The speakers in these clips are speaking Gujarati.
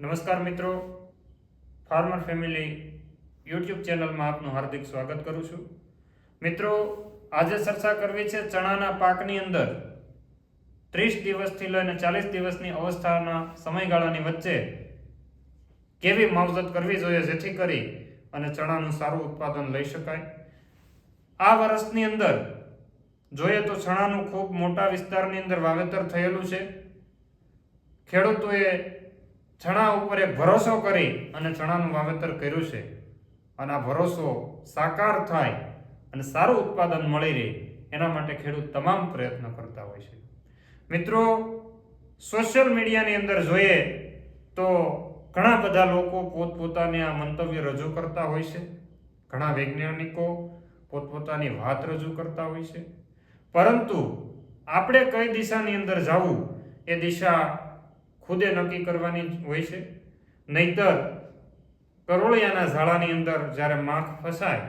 નમસ્કાર મિત્રો. ફાર્મર ફેમિલી યુટ્યુબ ચેનલમાં આપનું હાર્દિક સ્વાગત કરું છું. મિત્રો, આજે ચર્ચા કરવી છે ચણાના પાકની અંદર ત્રીસ દિવસથી લઈને ચાલીસ દિવસની અવસ્થાના સમયગાળાની વચ્ચે કેવી માવજત કરવી જોઈએ જેથી કરી અને ચણાનું સારું ઉત્પાદન લઈ શકાય. આ વર્ષની અંદર જોઈએ તો ચણાનું ખૂબ મોટા વિસ્તારની અંદર વાવેતર થયેલું છે. ખેડૂતોએ ચણા ઉપર એક ભરોસો કરી અને ચણાનું વાવેતર કર્યું છે. અને આ ભરોસો સાકાર થાય અને સારું ઉત્પાદન મળી રહે, એના માટે ખેડૂત તમામ પ્રયત્ન કરતા હોય છે. મિત્રો, સોશિયલ મીડિયાની અંદર જોઈએ તો ઘણા બધા લોકો પોતપોતાની આ મંતવ્ય રજૂ કરતા હોય છે. ઘણા વૈજ્ઞાનિકો પોતપોતાની વાત રજૂ કરતા હોય છે. પરંતુ આપણે કઈ દિશાની અંદર જવું એ દિશા ખુદે નક્કી કરવાની હોય છે. નહીતર કરોળિયાના ઝાડાની અંદર જ્યારે માખ ફસાય,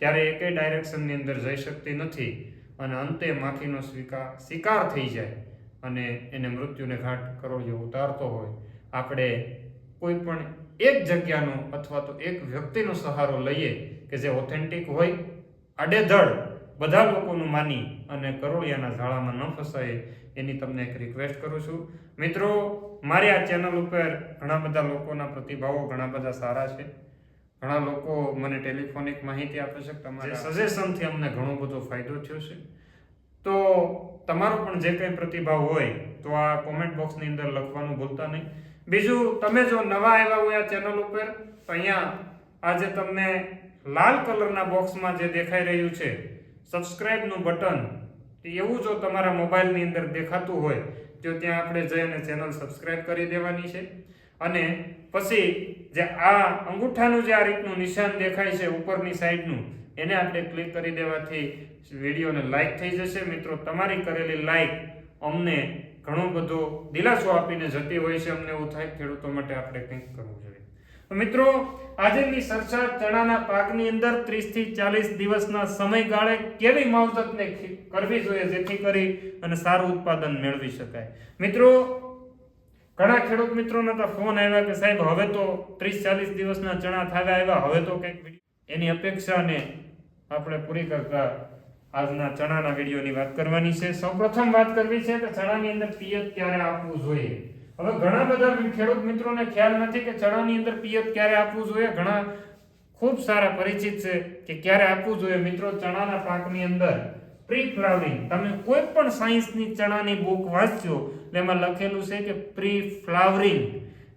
ત્યારે એકે ડાયરેક્શનની અંદર જઈ શકતી નથી અને અંતે માખીનો સ્વીકાર, શિકાર થઈ જાય અને એને મૃત્યુને ઘાટ કરોળિયો ઉતારતો હોય. આપણે કોઈ પણ એક જગ્યાનો અથવા તો એક વ્યક્તિનો સહારો લઈએ કે જે ઓથેન્ટિક હોય આડેધડ બધા લોકોનું માની અને કરોળિયાના ઝાડામાં ન ફસાય એની તમને એક રિક્વેસ્ટ કરું છું. મિત્રો મારી આ ચેનલ ઉપર ઘણા બધા લોકોના પ્રતિભાવો ઘણા બધા સારા છે. ઘણા લોકો મને ટેલિફોનિક માહિતી આપે છે તમારા સજેશનથી અમને ઘણો બધો ફાયદો થયો છે. તો તમારો પણ જે કંઈ પ્રતિભાવ હોય તો આ કોમેન્ટ બોક્સની અંદર લખવાનું ભૂલતા નહીં. બીજું તમે જો નવા આવ્યા હોય આ ચેનલ ઉપર તો અહીંયા આજે તમને લાલ કલરના બોક્સમાં જે દેખાઈ રહ્યું છે સબસ્ક્રાઇબનું બટન એવું જો તમારા મોબાઈલની અંદર દેખાતું હોય, તો ત્યાં આપણે જઈ અને ચેનલ સબસ્ક્રાઇબ કરી દેવાની છે. અને પછી જે આ અંગૂઠાનું જે આ રીતનું નિશાન દેખાય છે ઉપરની સાઈડનું, એને આપણે ક્લિક કરી દેવાથી વિડીયોને લાઇક થઈ જશે. મિત્રો, તમારી કરેલી લાઇક અમને ઘણો બધો દિલાસો આપીને જતી હોય છે. અમને એવું થાય ખેડૂતો માટે આપણે કંઈક કરવું જોઈએ. મિત્રો, આજની ચર્ચા ચણાના પાકની અંદર 30 થી ચાલીસ દિવસના સમયગાળે કેવી માવજતને કરવી જોઈએ જેથી કરી અને સારું ઉત્પાદન મેળવી શકાય. મિત્રો, ઘણા ખેડૂત મિત્રોના તો ફોન આવ્યા કે સાહેબ, હવે તો ત્રીસ ચાલીસ દિવસના ચણા થાવ્યા આવ્યા, હવે તો કંઈક એની અપેક્ષાને આપણે પૂરી કરતા આજના ચણાના વિડીયોની વાત કરવાની છે. સૌપ્રથમ વાત કરવી છે કે ચણાની અંદર પિયત ક્યારે આપવું જોઈએ? હવે ઘણા બધા ખેડૂત મિત્રોને ખ્યાલ નથી કે ચણાની અંદર પિયત ક્યારે આપવું જોઈએ. ઘણા ખૂબ સારા પરિચિત છે કે ક્યારે આપવું જોઈએ. મિત્રો, ચણાના પાકની અંદર પ્રી ફ્લાવરિંગ તમે કોઈ પણ સાયન્સની ચણાની બુક વાંચજો એટલે એમાં લખેલું છે કે પ્રી ફ્લાવરિંગ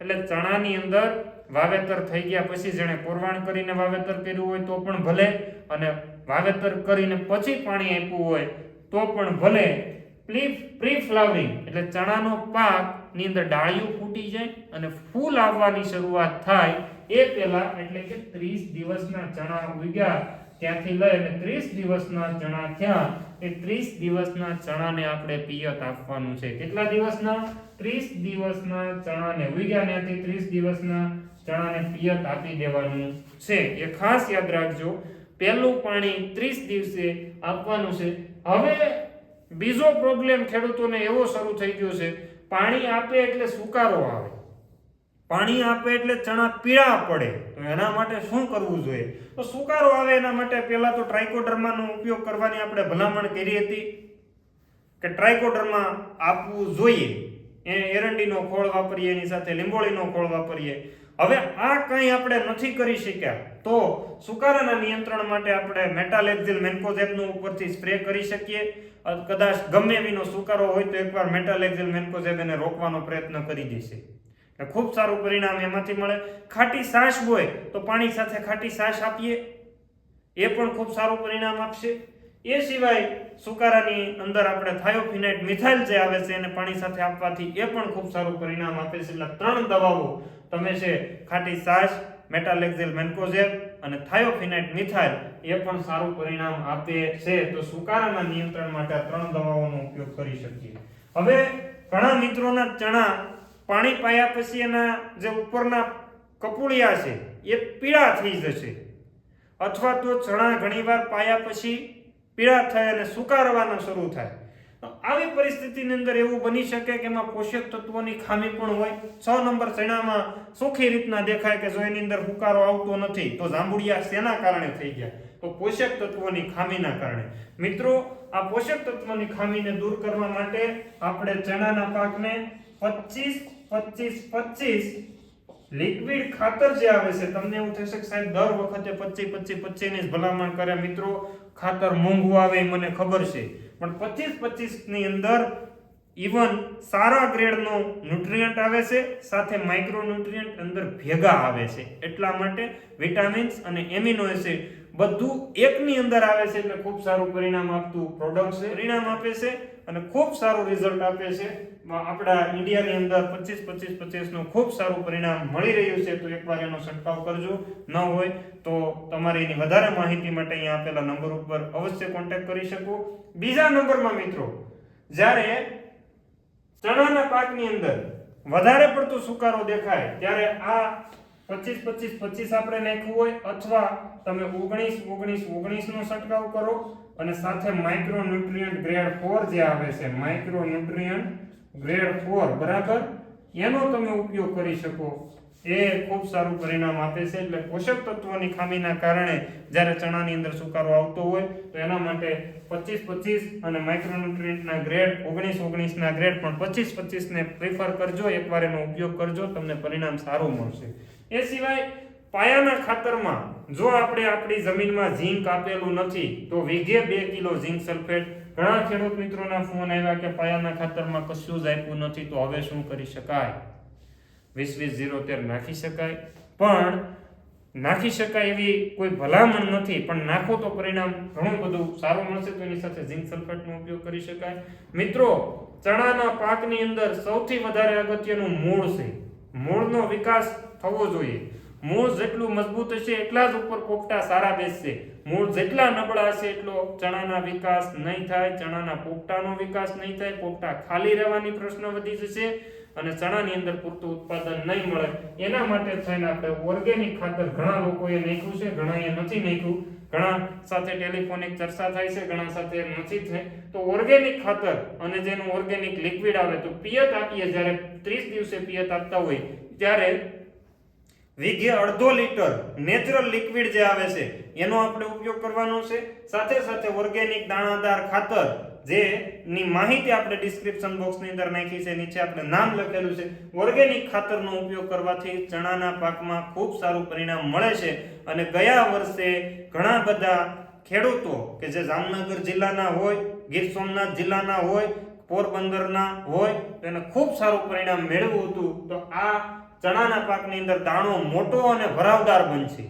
એટલે ચણાની અંદર વાવેતર થઈ ગયા પછી જેણે પુરવાણ કરીને વાવેતર કર્યું હોય તો પણ ભલે, અને વાવેતર કરીને પછી પાણી આપ્યું હોય તો પણ ભલે. પ્રી પ્રી ફ્લાવરિંગ એટલે ચણાનો પાક ની અંદર ડાળીઓ ફૂટી જાય અને ફૂલ આવવાની શરૂઆત થાય એ પહેલા એટલે કે 30 દિવસના ચણા ઉગ્યા ત્યાંથી લઈ અને 30 દિવસના ચણા થયા એ 30 દિવસના ચણાને આપણે પિયત આપવાનું છે. કેટલા દિવસના? 30 દિવસના ચણાને ઉગ્યા ત્યાંથી 30 દિવસના ચણાને પિયત આપી દેવાનું છે. એ ખાસ યાદ રાખજો, પહેલું પાણી 30 દિવસે આપવાનું છે. હવે બીજો પ્રોબ્લેમ ખેડૂતોને એવો શરૂ થઈ ગયો છે પાણી આપે એટલે સુકારો આવે. પાણી આપે એટલે ચણા પીળા પડે. તો એના માટે શું કરવું જોઈએ? તો સુકારો આવે એના માટે પહેલા તો ટ્રાઇકોડર્માનો ઉપયોગ કરવાની આપણે ભલામણ કરી હતી કે ટ્રાઇકોડર્મા આપવું જોઈએ. એ એરંડીનો ખોળ વાપરીએ, એની સાથે લીંબોળીનો ખોળ વાપરીએ. હવે આ કંઈ આપણે નથી કરી શક્યા. તો સુકારાના નિયંત્રણ માટે આપણે મેટાલેક્ઝિલ મેન્કોઝેબનું ઉપરથી સ્પ્રે કરી શકીએ. કદાચ ગમે એવીનો સુકારો હોય તો એકવાર મેટાલેક્ઝિલ મેન્કોઝેબ એને રોકવાનો પ્રયત્ન કરી દેશે. ખૂબ સારું પરિણામ એમાંથી મળે. ખાટી સાસ હોય તો પાણી સાથે ખાટી સાસ આપીએ. એ પણ ખૂબ સારું પરિણામ આપશે. એ સિવાય સુકારાની અંદર આપણે થાયોફિનાઇટ મિથાઇલ જે આવે છે એને પાણી સાથે આપવાથી એ પણ ખૂબ સારું પરિણામ આપે છે. એટલે ત્રણ દવાઓ તમે છે, ખાટી સાસ, મેટાલેક્ઝેલ મેન્કોઝેલ અને થાયોફિનાઇટ મિથાઇલ એ પણ સારું પરિણામ આપે છે. તો સુકારાના નિયંત્રણ માટે આ ત્રણ દવાઓનો ઉપયોગ કરી શકીએ. હવે ઘણા મિત્રોના ચણા પાણી પાયા પછી એના જે ઉપરના કપૂળિયા છે, એ પીળા થઈ જશે. અથવા તો ચણા ઘણીવાર પાયા પછી પીળા થાય અને સુકારવાના શરૂ થાય. આવી પરિસ્થિતિની અંદર એવું બની શકે કે એમાં પોષક તત્વોની ખામી પણ હોય. છ નંબર ચણામાં સુખી રીતના દેખાય કે જો એની અંદર હુકારો આવતો નથી, તો જાંબુડિયા શેના કારણે થઈ ગયા? તો પોષક તત્વોની ખામીના કારણે. મિત્રો, આ પોષક તત્વોની ખામીને દૂર કરવા માટે આપણે ચણાના પાકને પચીસ પચીસ પચીસ લિક્વિડ ખાતર જે આવે છે, તમને એવું થશે કે સાહેબ દર વખતે પચીસ પચીસ પચીસની ભલામણ કરે. મિત્રો, ખાતર મોંઘું આવે એ મને ખબર છે. પણ પચીસ પચીસની અંદર ઇવન સારા ગ્રેડનો ન્યુટ્રિયન્ટ આવે છે, સાથે માઇક્રો ન્યુટ્રિયન્ટ અંદર ભેગા આવે છે. એટલા માટે વિટામિન્સ અને એમિનો એસિડ બધું એકની અંદર આવે છે એટલે ખૂબ સારું પરિણામ આપતું પ્રોડક્ટ પરિણામ આપે છે અને ખૂબ સારું રિઝલ્ટ આપે છે. આપણા ઇન્ડિયાની અંદર પચીસ પચીસ પચીસનું ખૂબ સારું પરિણામ મળી રહ્યું છે, તો એકવાર એનો છંટકાવ કરજો. ન હોય તો તમારે એની વધારે માહિતી માટે અહીંયા આપેલા નંબર ઉપર અવશ્ય કોન્ટેક્ટ કરી શકો. બીજા નંબરમાં મિત્રો, જ્યારે ચણાના પાકની અંદર વધારે પડતો સુકારો દેખાય, ત્યારે આ પચીસ પચીસ પચીસ આપણે નાખ્યું હોય, અથવા તમે ઓગણીસ ઓગણીસ ઓગણીસ નો છંટકાવ કરો અને સાથે માઇક્રો ન્યુટ્રિયન્ટ ગ્રેડ ફોર જે આવે છે માઇક્રો ન્યુટ્રિયન્ટ ગ્રેડ ફોર બરાબર? એનો તમે ઉપયોગ કરી શકો. એ ખૂબ સારું પરિણામ આપે છે, એટલે પોષક તત્વોની ખામીના કારણે જ્યારે ચણાની અંદર સુકારો આવતો હોય, તો એના માટે પચીસ પચીસ અને માઇક્રોન્યુટ્રિયન્ટના ગ્રેડ ઓગણીસ, ઓગણીસના ગ્રેડ પણ પચીસ, પચીસને પ્રિફર કરજો, એકવાર એનો ઉપયોગ કરજો, તમને પરિણામ સારું મળશે. એ સિવાય પાયાના ખાતરમાં જો આપણે આપણી જમીનમાં ઝીંક આપેલું નથી, તો વીઘે બે કિલો ઝીંક સલ્ફેટ. ઘણા ખેડૂત મિત્રોના ફોન આવ્યા કે પાયાના ખાતરમાં કશું જ આપ્યું નથી, તો હવે શું કરી શકાય? વીસ વીસ ઝીરો તેર નાખી શકાય. પણ નાખી શકાય એવી કોઈ ભલામણ નથી, પણ નાખો તો પરિણામ ઘણું બધું સારું મળશે, તો એની સાથે ઝીંક સલ્ફેટનો ઉપયોગ કરી શકાય. મિત્રો, ચણાના પાકની અંદર સૌથી વધારે અગત્યનું મૂળ છે. મૂળનો વિકાસ થવો જોઈએ. મૂળ જેટલું મજબૂત હશે એટલા જ ઉપર પોપટા સારા બેસશે. મૂળ જેટલા નબળા હશે એટલો ચણાના વિકાસ નહીં થાય, ચણાના પોપટાનો વિકાસ નહીં થાય, પોપટા ખાલી રહેવાની પ્રશ્ન વધી જશે અને ચણાની અંદર પૂરતું ઉત્પાદન નહીં મળે. એના માટે થઈને આપણે ઓર્ગેનિક ખાતર ઘણા લોકોએ નાખ્યું છે, ઘણાએ નથી નાખ્યું. ઘણા સાથે ટેલિફોનિક ચર્ચા થાય છે, ઘણા સાથે નથી થઈ તો ઓર્ગેનિક ખાતર અને જેનું ઓર્ગેનિક લિક્વિડ આવે તો પિયત આપીએ જ્યારે ત્રીસ દિવસે પિયત આપતા હોય, ત્યારે વીઘે અડધો લીટર નેચરલ લિક્વિડ જે આવે છે, એનો આપણે ઉપયોગ કરવાનો છે. સાથે સાથે ઓર્ગેનિક દાણાદાર ખાતર જે ની માહિતી આપણે ડિસ્ક્રિપ્શન બોક્સની અંદર નાખી છે, નીચે આપણે નામ લખેલું છે. ઓર્ગેનિક ખાતરનો ઉપયોગ કરવાથી ચણાના પાકમાં ખૂબ સારું પરિણામ મળે છે. અને ગયા વર્ષે ઘણા બધા ખેડૂતો કે જે જામનગર જિલ્લાના હોય, ગીર સોમનાથ જિલ્લાના હોય, પોરબંદરના હોય તેને ખૂબ સારું પરિણામ મેળવ્યું હતું, તો આ ચણાના પાકની અંદર દાણો મોટો અને ભરાવદાર બનશે.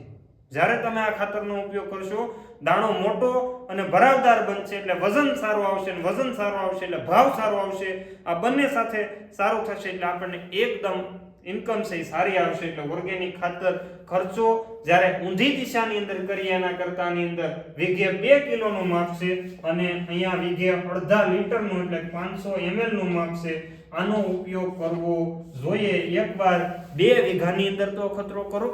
જ્યારે તમે આ ખાતરનો ઉપયોગ કરશો, દાણો મોટો અને ભરાવદાર બનશે એટલે વજન સારું આવશે અને વજન સારું આવશે એટલે ભાવ સારો આવશે. આ બંને સાથે સારું થશે એટલે આપણને એકદમ ઇન્કમ છે, એ સારી આવશે એટલે ઓર્ગેનિક ખાતર ખર્ચો જ્યારે ઊંધી દિશાની અંદર કરીએ, એના કરતાની અંદર વીઘે બે કિલોનું માપ છે અને અહીંયા વીઘે અડધા લીટરનું એટલે પાંચસો એમએલનું માપ છે. આનો ઉપયોગ કરવો જોઈએ. એકવાર બે વીઘાની અંદર તો અખતરો કરો.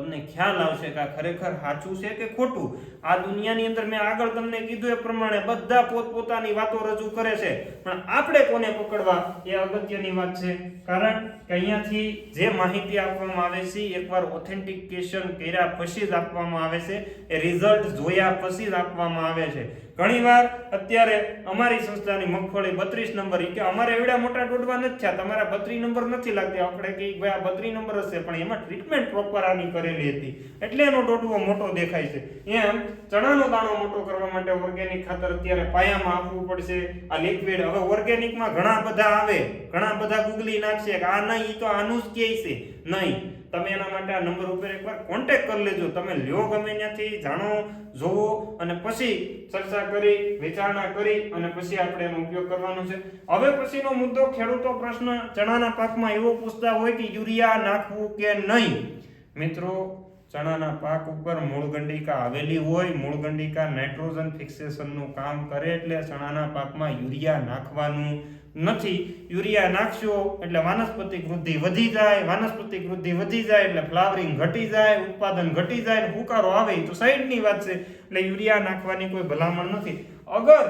તમને ખ્યાલ આવશે કે આ ખરેખર સાચું છે કે ખોટું? આ દુનિયાની અંદર મેં આગળ તમને કીધું એ પ્રમાણે બધા પોતપોતાની વાતો રજૂ કરે છે. પણ આપણે કોને પકડવા? એ અગત્યની વાત છે. કારણ કે અહીંયાથી જે માહિતી આપવામાં આવે છે, એકવાર ઓથેન્ટિકેશન કર્યા પછી જ આપવામાં આવે છે. એ રિઝલ્ટ જોયા પછી જ આપવામાં આવે છે. ઘણીવાર અત્યારે અમારી સંસ્થાની મગફળી બત્રીસ નંબર કે અમારે એવડા મોટા દોડવા નથી થયા, તમારા બત્રી નંબર નથી લાગતી. આપણે કે ભાઈ આ બત્રી નંબર હશે પણ એમાં ટ્રીટમેન્ટ પ્રોપર આની કરેલી હતી. એટલે એનો દોડવો મોટો દેખાય છે. એમ ચણાનો દાણો મોટો કરવા માટે ઓર્ગેનિક ખાતર અત્યારે પાયામાં આપવું પડશે. આ લિક્વિડ હવે ઓર્ગેનિકમાં ઘણા બધા આવે. ઘણા બધા ગુગલી નાખશે કે આ નહીં તો આનું જ કહે છે. નહીં. તમે એના માટે આ નંબર ઉપર એકવાર કોન્ટેક કરી લેજો. તમે લ્યો ગમે ત્યાંથી, જાણો, જોવો અને પછી ચર્ચા કરી, વિચારણા કરી અને પછી આપણે એનો ઉપયોગ કરવાનો છે. હવે પછીનો મુદ્દો, ખેડૂતો પ્રશ્ન ચણાના પાકમાં એવો પૂછતા હોય કે યુરિયા નાખવું કે નહીં? મિત્રો, ચણાના પાક ઉપર મૂળગંડિકા આવેલી હોય, મૂળગંડિકા નાઇટ્રોજન ફિક્સેશનનું કામ કરે એટલે ચણાના પાકમાં યુરિયા નાખવાનું નથી. યુરિયા નાખશો એટલે વાનસ્પતિક વૃદ્ધિ વધી જાય વાનસ્પતિક વૃદ્ધિ વધી જાય એટલે ફ્લાવરિંગ ઘટી જાય ઉત્પાદન ઘટી જાય અને હુકારો આવે તો સાઈડની વાત છે. એટલે યુરિયા નાખવાની કોઈ ભલામણ નથી. અગર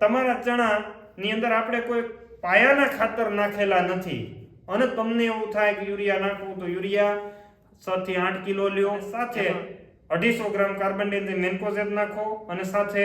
તમારા ચણા ની અંદર આપણે કોઈ પાયાના ખાતર નાખેલા નથી અને તમને એવું થાય કે યુરિયા નાખવું તો યુરિયા છ થી આઠ કિલો લ્યો સાથે અઢીસો ગ્રામ કાર્બન ડાયોક્સાઇડ મેન્કોઝેબ નાખો અને સાથે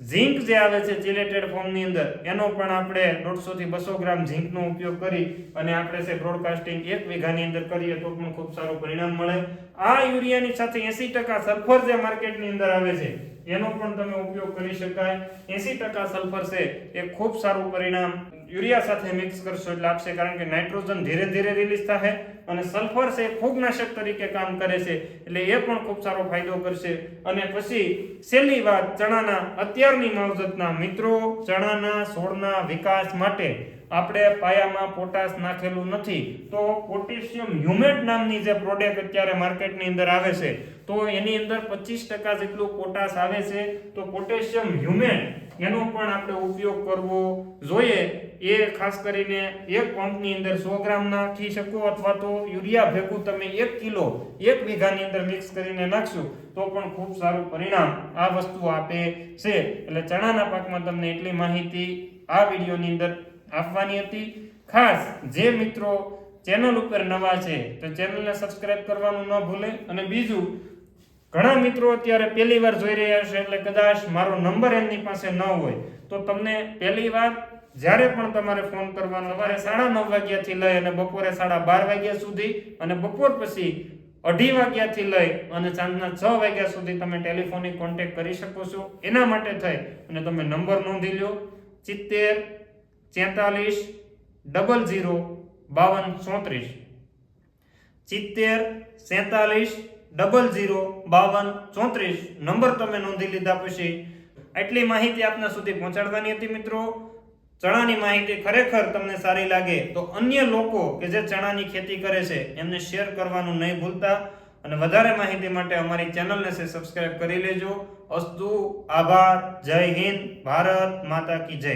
ઝીંક જે આવે છે ચિલેટેડ ફોર્મની અંદર, એનો પણ આપણે દોઢસો થી બસો ગ્રામ ઝીંકનો ઉપયોગ કરી અને આપણે છે બ્રોડકાસ્ટિંગ એક વીઘાની અંદર કરીએ તો પણ ખૂબ સારું પરિણામ મળે. આ યુરિયાની સાથે એસી ટકા સલ્ફર જે માર્કેટની અંદર આવે છે, એનો પણ તમે ઉપયોગ કરી શકાય. એસી ટકા સલ્ફર છે એ ખૂબ સારું પરિણામ યુરિયા સાથે મિક્સ કરશો એટલે આપશે કારણ કે નાઇટ્રોજન ધીરે ધીરે રિલીઝ થાય અને સલ્ફર છે ફૂગનાશક તરીકે કામ કરે છે એટલે એ પણ ખૂબ સારો ફાયદો કરશે. અને પછી છેલ્લી વાત, ચણાના અત્યારની માવજતના મિત્રો, ચણાના છોડના વિકાસ માટે આપણે પાયામાં પોટાશ નાખેલું નથી. તો પોટેશિયમ હ્યુમેટ નામની જે પ્રોડક્ટ અત્યારે માર્કેટની અંદર આવે છે, તો એની અંદર પચીસ ટકા જેટલું પોટાશ આવે છે. તો પોટેશિયમ હ્યુમેટ એનો પણ આપણે ઉપયોગ કરવો જોઈએ. એ ખાસ કરીને એક પંપની અંદર સો ગ્રામ નાખી શકો અથવા તો યુરિયા ભેગું તમે એક કિલો એક વીઘાની અંદર મિક્સ કરીને નાખશો, તો પણ ખૂબ સારું પરિણામ આ વસ્તુ આપે છે. એટલે ચણાના પાકમાં તમને એટલી માહિતી આ વિડીયોની અંદર આપવાની હતી. ખાસ જે મિત્રો ચેનલ ઉપર નવા છે, તો ચેનલને સબસ્ક્રાઇબ કરવાનું ન ભૂલે અને બીજું ઘણા મિત્રો અત્યારે પહેલી વાર જોઈ રહ્યા છે, એટલે કદાચ મારો નંબર એમની પાસે ન હોય, તો તમને પહેલી વાર જ્યારે પણ તમારે ફોન કરવાનો, સવારે સાડા નવ વાગ્યાથી લઈ અને બપોરે સાડા બાર વાગ્યા સુધી અને બપોર પછી અઢી વાગ્યાથી લઈ અને સાંજના છ વાગ્યા સુધી તમે ટેલિફોનિક કોન્ટેક્ટ કરી શકો છો. એના માટે થઈ અને તમે નંબર નોંધી લો, સિત્તેર, છેતાલીસ, ડબલ ઝીરો, બાવન, ચોત્રીસ. સિત્તેર સેતાલીસ ડબલ ઝીરો બાવન ચોત્રીસ. નંબર તમે નોંધી લીધા પછી આટલી માહિતી આપના સુધી પહોંચાડવાની હતી મિત્રો. ચણાની માહિતી ખરેખર તમને સારી લાગે તો અન્ય લોકો કે જે ચણાની ખેતી કરે છે, એમને શેર કરવાનું નહીં ભૂલતા. અને વધારે માહિતી માટે અમારી ચેનલને સબસ્ક્રાઇબ કરી લેજો. અસ્તુ, આભાર, જય હિન્દ, ભારત માતા કી જય.